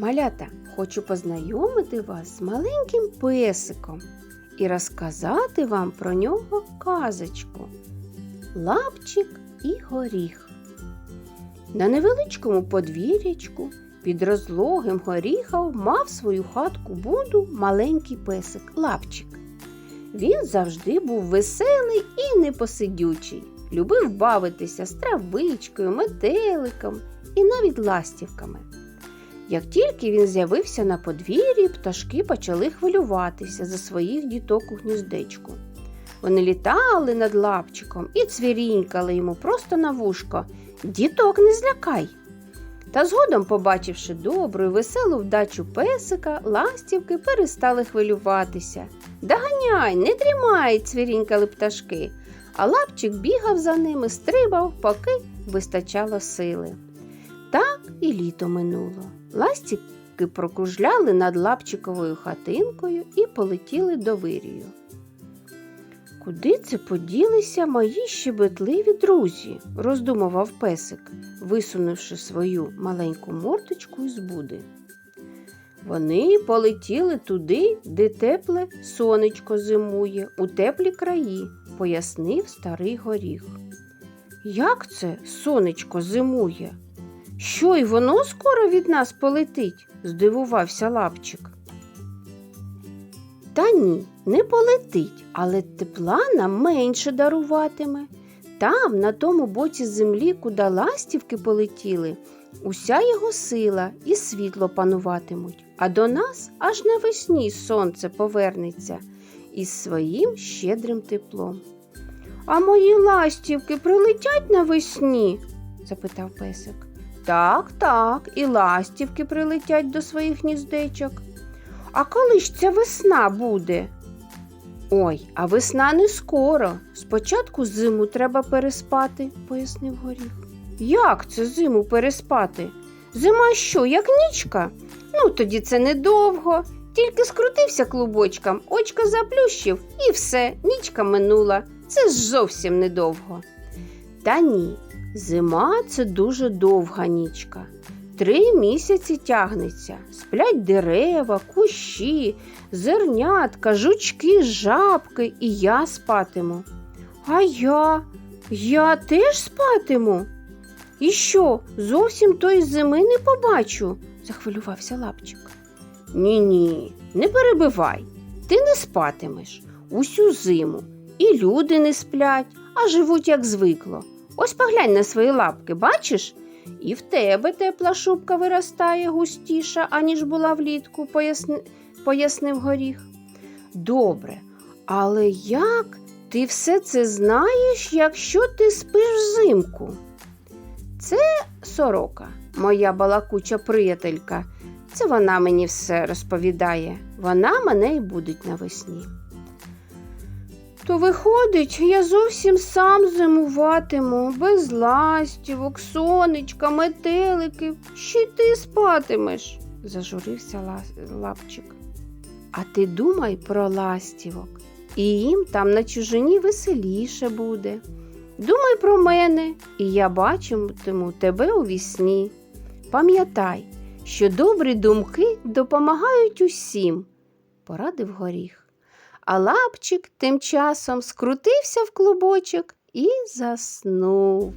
Малята, хочу познайомити вас з маленьким песиком і розказати вам про нього казочку. Лапчик і горіх. На невеличкому подвір'ячку під розлогим горіхом мав свою хатку буду маленький песик Лапчик. Він завжди був веселий і непосидючий, любив бавитися з травичкою, метеликом і навіть ластівками. Як тільки він з'явився на подвір'ї, пташки почали хвилюватися за своїх діток у гніздечку. Вони літали над лапчиком і цвірінькали йому просто на вушко. Діток не злякай. Та згодом, побачивши добру і веселу вдачу песика, ластівки перестали хвилюватися. Доганяй, не тримай, цвірінькали пташки, а лапчик бігав за ними, стрибав, поки вистачало сили. Так і літо минуло. Ластівки прокружляли над лапчиковою хатинкою і полетіли до вирію. Куди це поділися мої щебетливі друзі? роздумував песик, висунувши свою маленьку мордочку із буди. Вони полетіли туди, де тепле сонечко зимує, у теплі краї, пояснив старий горіх. Як це сонечко зимує? Що й воно скоро від нас полетить? здивувався лапчик. Та ні, не полетить, але тепла нам менше даруватиме. Там, на тому боці землі, куди ластівки полетіли, уся його сила і світло пануватимуть, а до нас аж навесні сонце повернеться із своїм щедрим теплом. А мої ластівки прилетять навесні? запитав песик. Так, так, і ластівки прилетять до своїх гніздечок. А коли ж ця весна буде? Ой, а весна не скоро. Спочатку зиму треба переспати, пояснив горіх. Як це зиму переспати? Зима що, як нічка? Ну, тоді це недовго. Тільки скрутився клубочком, очка заплющив і все, нічка минула. Це ж зовсім недовго. Та ні, зима це дуже довга нічка. Три місяці тягнеться, сплять дерева, кущі, зернятка, жучки, жабки, і я спатиму. А я, я теж спатиму. І що, зовсім тої зими не побачу? захвилювався лапчик. Ні, ні, не перебивай. Ти не спатимеш усю зиму. І люди не сплять, а живуть, як звикло. Ось поглянь на свої лапки, бачиш? І в тебе тепла шубка виростає густіша, аніж була влітку, поясни... пояснив горіх. Добре, але як ти все це знаєш, якщо ти спиш взимку? Це сорока, моя балакуча приятелька. Це вона мені все розповідає. Вона мене й будить навесні. То виходить, я зовсім сам зимуватиму, без ластівок, сонечка, метеликів. Ще й ти спатимеш, зажурився лапчик. А ти думай про ластівок, і їм там на чужині веселіше буде. Думай про мене, і я бачитиму тебе у вісні. Пам'ятай, що добрі думки допомагають усім, порадив горіх. А лапчик тим часом скрутився в клубочок і заснув.